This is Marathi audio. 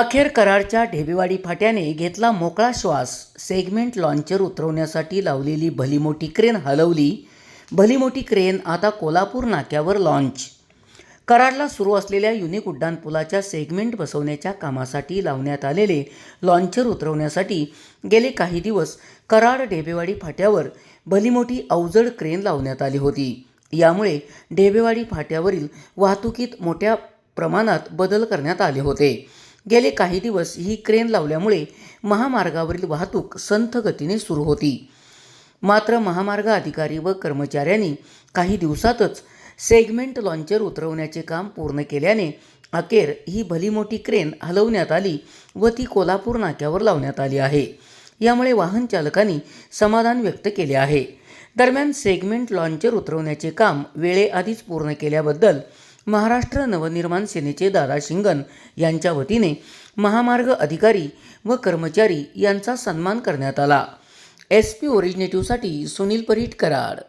अखेर कराडच्या ढेबेवाडी फाट्याने घेतला मोकळा श्वास. सेगमेंट लॉन्चर उतरवण्यासाठी लावलेली भलीमोठी क्रेन हलवली. भलीमोठी क्रेन आता कोल्हापूर नाक्यावर लॉन्च. कराडला सुरू असलेल्या युनिक उड्डाणपुलाच्या सेगमेंट बसवण्याच्या कामासाठी लावण्यात आलेले लॉन्चर उतरवण्यासाठी गेले काही दिवस कराड ढेबेवाडी फाट्यावर भलीमोठी अवजड क्रेन लावण्यात आली होती. यामुळे ढेबेवाडी फाट्यावरील वाहतुकीत मोठ्या प्रमाणात बदल करण्यात आले होते. गेले काही दिवस ही क्रेन लावल्यामुळे महामार्गावरील वाहतूक संथ गतीने सुरू होती. मात्र महामार्ग अधिकारी व कर्मचाऱ्यांनी काही दिवसातच सेगमेंट लॉन्चर उतरवण्याचे काम पूर्ण केल्याने अखेर ही भलीमोठी क्रेन हलवण्यात आली व ती कोल्हापूर नाक्यावर लावण्यात आली आहे. यामुळे वाहन चालकांनी समाधान व्यक्त केले आहे. दरम्यान सेगमेंट लॉन्चर उतरवण्याचे काम वेळेआधीच पूर्ण केल्याबद्दल महाराष्ट्र नवनिर्माण सेनेचे दादा शिंगण यांच्या वतीने महामार्ग अधिकारी व कर्मचारी यांचा सन्मान करण्यात आला. एस पी ओरिजिनेटिव्हसाठी सुनील परीट कराड